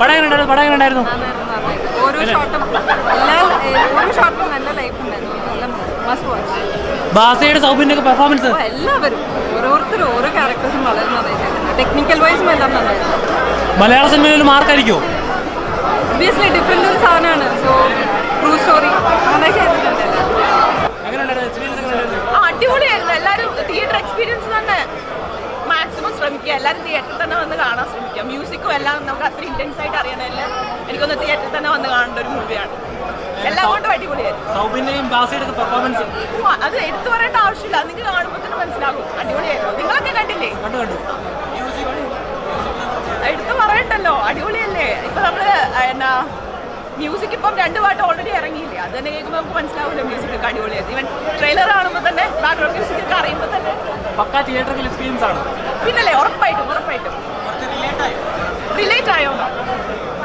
പടം എങ്ങനെ ഉണ്ടായിരുന്നു പടം എങ്ങനെ ഉണ്ടായിരുന്നു നന്നായിരുന്നു, നന്നായിരുന്നു. ഓരോ ഷോട്ടും എല്ലാ ഏ, ഓരോ ഷോട്ടും നല്ല ലൈഫ് ഉണ്ടായിരുന്നു. നല്ല മസ്റ്റ് വാച്ച് ബാസയുടെ സൗബിന്റെ പെർഫോമൻസ് എല്ലാവരും. ഓരോരുത്തരും ഓരോ ക്യാരക്ടേഴ്സും വളരെ നന്നായിട്ടുണ്ട് ടെക്നിക്കൽ വൈസും എല്ലാം മലയാള സിനിമയിൽ മാർക്കായിരിക്കും ഒബിയസ്ലി ഡിഫറെന്റ് ഒരു സാധനമാണ്. സോ ട്രൂ സ്റ്റോറി നന്നായി ചെയ്തിട്ടുണ്ട് എല്ലാവരും എങ്ങനെ ഉണ്ടായിരുന്നു എക്സ്പീരിയൻസ് എങ്ങനെ ഉണ്ടായിരുന്നു ആ, അടിപൊളിയായിരുന്നു എല്ലാവരും തിയേറ്റർ എക്സ്പീരിയൻസ് തന്നെ മാക്സിമം ശ്രമിക്കുക എല്ലാവരും തിയേറ്ററിൽ തന്നെ വന്ന് കാണാൻ ശ്രമിക്കുക മ്യൂസിക്കും എല്ലാം നമുക്ക് അത്ര ഇന്റൻസ് ആയിട്ട് അറിയണമല്ല എനിക്കൊന്ന് തിയേറ്ററിൽ തന്നെ വന്ന് കാണേണ്ട ഒരു മൂവിയാണ് എല്ലാം കൊണ്ടും അടിപൊളിയായിരുന്നു അത് എടുത്തു പറയേണ്ട ആവശ്യമില്ല. നിങ്ങൾ കാണുമ്പോൾ തന്നെ മനസ്സിലാകും. അടിപൊളിയായിരുന്നു. നിങ്ങളൊക്കെ കണ്ടില്ലേ? കണ്ടു കണ്ടു. എടുത്തു പറയണ്ടല്ലോ. അടിപൊളിയല്ലേ? ഇപ്പൊ നമ്മൾ എന്നാ മ്യൂസിക് ഇപ്പം രണ്ട് പാട്ട് ഓൾറെഡി ഇറങ്ങിയില്ലേ? അത് തന്നെ കേൾക്കുമ്പോൾ നമുക്ക് മനസ്സിലാവില്ല മ്യൂസിക് ഒക്കെ അടിപൊളിയായിരുന്നു ഇവൻ ട്രെയിലർ കാണുമ്പോൾ തന്നെ ബാക്ക്ഗ്രൗണ്ട് മ്യൂസിക് ഒക്കെ അറിയുമ്പോൾ തന്നെ. പക്ക തിയേറ്ററിൽ എക്സ്പീരിയൻസ് ആണ്. പിന്നല്ലേ ഉറപ്പായിട്ടും ഉറപ്പായിട്ടും റിലേറ്റ് ആയോ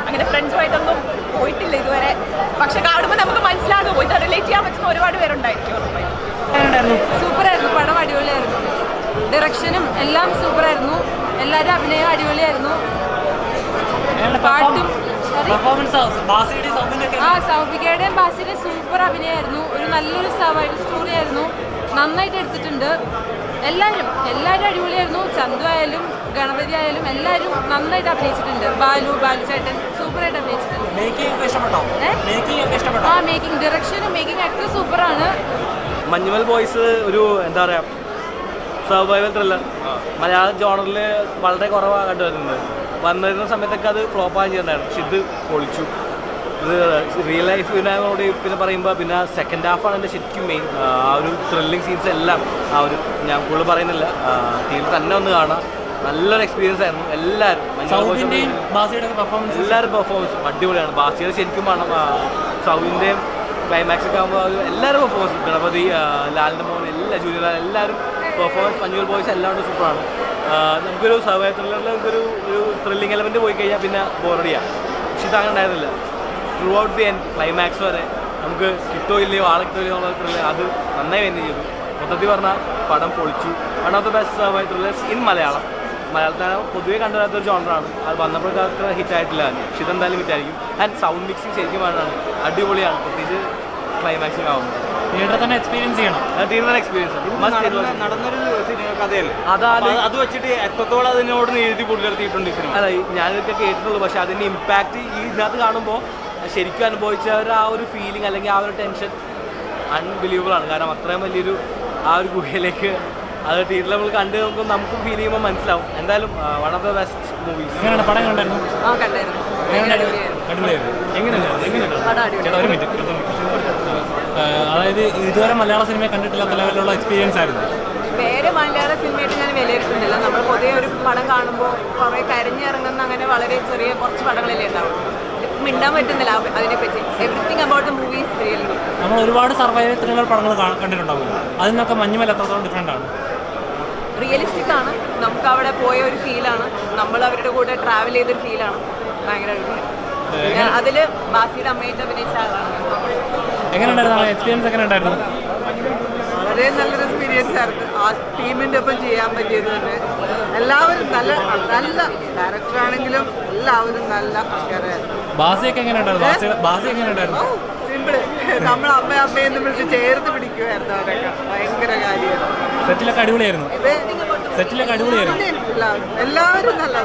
അങ്ങനെ ഫ്രണ്ട്സുമായിട്ടൊന്നും പോയിട്ടില്ല ഇതുവരെ പക്ഷെ കാണുമ്പോൾ നമുക്ക് മനസ്സിലാകും ഇത് റിലേറ്റ് ചെയ്യാൻ പറ്റുന്ന ഒരുപാട് പേരുണ്ടായിരിക്കും ഉറപ്പായിട്ടും എങ്ങനെ ഉണ്ടായിരുന്നു സൂപ്പറായിരുന്നു പടം അടിപൊളിയായിരുന്നു ഡയറക്ഷനും എല്ലാം സൂപ്പറായിരുന്നു. എല്ലാവരും അഭിനയം അടിപൊളിയായിരുന്നു. പാട്ടും ആ? സൗഭികയുടെയും ബാസിയുടെയും സൂപ്പർ അഭിനയമായിരുന്നു ഒരു നല്ലൊരു സർവൈവൽ സ്റ്റോറി ആയിരുന്നു. നന്നായിട്ട് എടുത്തിട്ടുണ്ട്. എല്ലാവരും എല്ലാവരും അടിപൊളിയായിരുന്നു. ചന്തു ആയാലും ഗണപതി ആയാലും എല്ലാവരും നന്നായിട്ട് അഭിനയിച്ചിട്ടുണ്ട്. ബാലു ബാലു ചേട്ടൻ സൂപ്പറായിട്ട് അഭിനയിച്ചിട്ടുണ്ട്. മേക്കിംഗ് ഇഷ്ടപ്പെട്ടോ? മേക്കിംഗ് ഒക്കെ ഇഷ്ടപ്പെട്ടോ? ആ മേക്കിംഗ് ഡയറക്ഷനും മേക്കിംഗ് ആക്ടർ സൂപ്പറാണ് മഞ്ഞുമൽ ബോയ്സ് ഒരു എന്താ പറയുക സർവൈവൽ ത്രില്ലർ മലയാള ജോണറിൽ വളരെ കുറവാണ് കണ്ടുവരുന്നത് വന്നിരുന്ന സമയത്തൊക്കെ അത് ഫ്ലോപ്പാകാൻ ചെയ്യുന്നതാണ് പക്ഷെ ഇത് പൊളിച്ചു. ഇത് റിയൽ ലൈഫ് ലൈഫിനോട് പിന്നെ പറയുമ്പോൾ പിന്നെ സെക്കൻഡ് ഹാഫാണ് എന്റെ ശരിക്കും മെയിൻ ആ ഒരു ത്രില്ലിംഗ് സീൻസ് എല്ലാം ആ ഒരു ഞാൻ കൂടുതൽ പറയുന്നില്ല. തീരെ തന്നെ ഒന്ന് കാണാം. നല്ലൊരു എക്സ്പീരിയൻസ് ആയിരുന്നു. എല്ലാവരും എല്ലാവരും പെർഫോമൻസ് എല്ലാവരും പെർഫോമൻസ് അടിപൊളിയാണ്. ബാസിയുടെ ശരിക്കും വേണം. സൗദിന്റെയും ക്ലൈമാക്സ് ഒക്കെ ആകുമ്പോൾ എല്ലാവരും പെർഫോമൻസ് ഗണപതി ലാലിന്റെ മോഹൻ എല്ലാ ജൂനിയർ എല്ലാവരും പെർഫോമൻസ് മഞ്ഞുവൽ ബോയ്സ് എല്ലാം സൂപ്പറാണ് നമുക്കൊരു സർവൈ ത്രില്ലറിൽ നമുക്കൊരു ഒരു ത്രില്ലിംഗ് എലമെന്റ് പോയി കഴിഞ്ഞാൽ പിന്നെ ബോറടിയാണ് പക്ഷെ ഇതങ്ങനെ ഉണ്ടായിരുന്നില്ല. Through out the end climax വരെ നമുക്ക് കിട്ടോ ഇല്ലയോ ആളെ കിട്ടോ ഇല്ലയോ എന്നുള്ള ത്രില്ല് അത് നന്നായി തന്നെ ചെയ്തു. മൊത്തത്തിൽ പറഞ്ഞാൽ പടം പൊളിച്ചു. One of the best survival thrillers in Malayalam. മലയാളത്തിലാണ്? പൊതുവേ കണ്ടുവരാത്തൊരു ജോണറാണ് അത് വന്നപ്പോൾ അത്ര ഹിറ്റ് ആയിട്ടില്ല. പക്ഷെ ഇതെന്തായാലും ഹിറ്റായിരിക്കും ആൻഡ് സൗണ്ട് മിക്സിങ് ശരിക്കും വേണ്ടതാണ് അടിപൊളിയാണ്. പ്രത്യേകിച്ച് ക്ലൈമാക്സിങ് ആവും. തിയേറ്ററിൽ തന്നെ എക്സ്പീരിയൻസ് ചെയ്യണം. അത് തീരുന്ന എക്സ്പീരിയൻസ് നടന്ന- നടന്നൊരു സിനിമ കഥയല്ലേ? അതാണ് അത് വെച്ചിട്ട് എത്രത്തോളം അതിനോട് എഴുതി ഈ സിനിമ? അതെ ഞാനിതൊക്കെ കേട്ടിട്ടുള്ളൂ. പക്ഷെ അതിന്റെ ഇമ്പാക്ട് ഈ ഇതിനകത്ത് കാണുമ്പോൾ ശരിക്കും അനുഭവിച്ചവർ ആ ഒരു ഫീലിംഗ് അല്ലെങ്കിൽ ആ ഒരു ടെൻഷൻ അൺബിലീവബിൾ ആണ്. കാരണം അത്രയും വലിയൊരു ആ ഒരു ഗുഹയിലേക്ക് അത് തിയേറ്ററിൽ നമ്മൾ കണ്ട് നോക്കും നമുക്കും ഫീൽ ചെയ്യുമ്പോൾ മനസ്സിലാവും. എന്തായാലും one of the best movies പടം കണ്ടായിരുന്നു? അടിപൊളിയായിരുന്നു. എങ്ങനെയുണ്ടായിരുന്നു എങ്ങനെയുണ്ടായിരുന്നു ഒരു മിനിറ്റ് അതായത് ഇതുവരെ മലയാള സിനിമ കണ്ടിട്ടില്ലാത്ത ലെവലിലുള്ള എക്സ്പീരിയൻസ് ആയിരുന്നു. വേറെ മലയാള സിനിമയായിട്ട് ഞാൻ വിലയിരുത്തുന്നില്ല. നമ്മൾ പൊതുവെ ഒരു പടം കാണുമ്പോൾ കുറേ കരഞ്ഞിറങ്ങുന്ന അങ്ങനെ വളരെ ചെറിയ കുറച്ച് പടങ്ങളല്ലേ ഉണ്ടാവും മിണ്ടാൻ പറ്റുന്നില്ല അതിനെപ്പറ്റി. എവറിത്തിങ് അബൌട്ട് മൂവീസ് റിയലി നമ്മൾ ഒരുപാട് സർവൈവൽ ത്രില്ലർ പടങ്ങൾ കണ്ടിട്ടുണ്ടാവും. അതിനൊക്കെ മഞ്ഞുമല എത്രത്തോളം ഡിഫറെന്റ് ആണ്? റിയലിസ്റ്റിക് ആണ്. നമുക്ക് അവിടെ പോയ ഒരു ഫീലാണ് നമ്മൾ അവരുടെ കൂടെ ട്രാവൽ ചെയ്തൊരു ഫീലാണ് ഭയങ്കര അതിൽ ബാസിയുടെ അമ്മയായിട്ട് അഭിനയിച്ച ആളാണ്. എങ്ങനെയുണ്ടായിരുന്നു എക്സ്പീരിയൻസ് എങ്ങനെ ഉണ്ടായിരുന്നു? വളരെ നല്ലൊരു എക്സ്പീരിയൻസ് ആയിരുന്നു. ആ ടീമിന്റെ ഒപ്പം ചെയ്യാൻ പറ്റിയത് തന്നെ എല്ലാവരും നല്ല നല്ല ഡയറക്ടർ ആണെങ്കിലും എല്ലാവരും നല്ല ആൾക്കാരായിരുന്നു. ബാസിയൊക്കെ എങ്ങനെയുണ്ടായിരുന്നു? ബാസി എങ്ങനെ ഉണ്ടായിരുന്നു സിമ്പിൾ നമ്മൾ അമ്മ അമ്മയെന്ന് വിളിച്ച് ചേർത്ത് പിടിക്കുമായിരുന്നു അവരൊക്കെ. ഭയങ്കര കാര്യമായിരുന്നു സെറ്റിലൊക്കെ അടിപൊളിയായിരുന്നു. സെറ്റിലൊക്കെ അടിപൊളിയായിരുന്നു. എല്ലാവരും നല്ല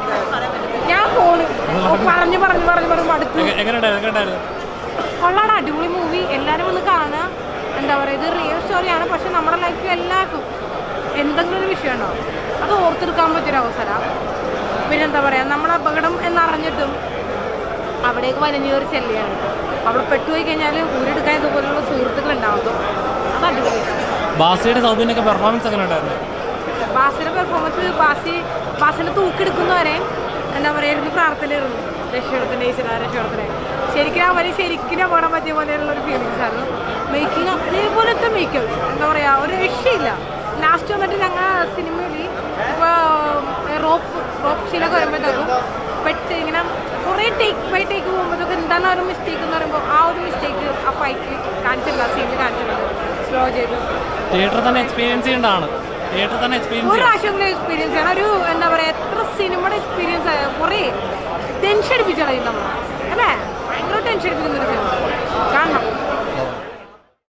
പറഞ്ഞു പറഞ്ഞു പറഞ്ഞു പറഞ്ഞു അടുത്ത്. കൊള്ളാണ് അടിപൊളി മൂവി എല്ലാവരും ഒന്ന് കാണുക എന്താ പറയുക ഇത് റിയൽ സ്റ്റോറിയാണ് പക്ഷെ നമ്മുടെ ലൈഫിൽ എല്ലാവർക്കും എന്തെങ്കിലും ഒരു വിഷയം ഉണ്ടാവും അത് ഓർത്തെടുക്കാൻ പറ്റിയൊരു അവസരമാണ് പിന്നെ എന്താ പറയുക നമ്മൾ അപകടം എന്നറിഞ്ഞിട്ടും അവിടേക്ക് വലിഞ്ഞു കയറി ചെല്ലുകയാണ് അവിടെ പെട്ടുപോയി കഴിഞ്ഞാൽ ഊരെടുക്കാൻ ഇതുപോലുള്ള സുഹൃത്തുക്കൾ ഉണ്ടാവും അത് അടിപൊളിയാണ് ബാസിയുടെ സൗബിന്റെ പെർഫോമൻസ് എങ്ങനെ ഉണ്ടായിരുന്നു ബാസിയുടെ പെർഫോമൻസ് ബാസി ബാസിനെ തൂക്കിയെടുക്കുന്നവരെ എന്താ പറയുക ഇരുന്ന് പ്രാർത്ഥനയായിരുന്നു. രക്ഷപ്പെടുത്തണേ ഈശ്വര രക്ഷപ്പെടുത്തണേ ശരിക്കും വരി ശരിക്കും അപകടം പറ്റിയ പോലെയുള്ള ഒരു ഫീലിങ്സ് ആയിരുന്നു മേക്കിംഗ് അതേപോലത്തെ മേക്കപ്പ് എന്താ പറയുക ഒരു രക്ഷയില്ല. ലാസ്റ്റ് വന്നിട്ട് ഞങ്ങൾ സിനിമയിൽ ഇപ്പോൾ റോപ്പ് റോപ്പ് ശീലൊക്കെ വരുമ്പോഴത്തേക്കും പെട്ട് ഇങ്ങനെ കുറേ ടേക്ക് ബൈ ടേക്ക് പോകുമ്പോഴത്തേക്കും എന്താണ് ഒരു മിസ്റ്റേക്ക് എന്ന് പറയുമ്പോൾ ആ ഒരു മിസ്റ്റേക്ക് ആ ഫൈക്ക് ആ സീനിൽ കാണിച്ചിട്ടുണ്ട്. സ്ലോ ചെയ്തു. തിയേറ്ററിൽ തന്നെ എക്സ്പീരിയൻസ് ചെയ്യേണ്ടതാണ്. തിയേറ്ററിൽ തന്നെ എക്സ്പീരിയൻസ് ഒരു ചെയ്യണം. എക്സ്പീരിയൻസ് ആണ് ഒരു എന്താ പറയുക എത്ര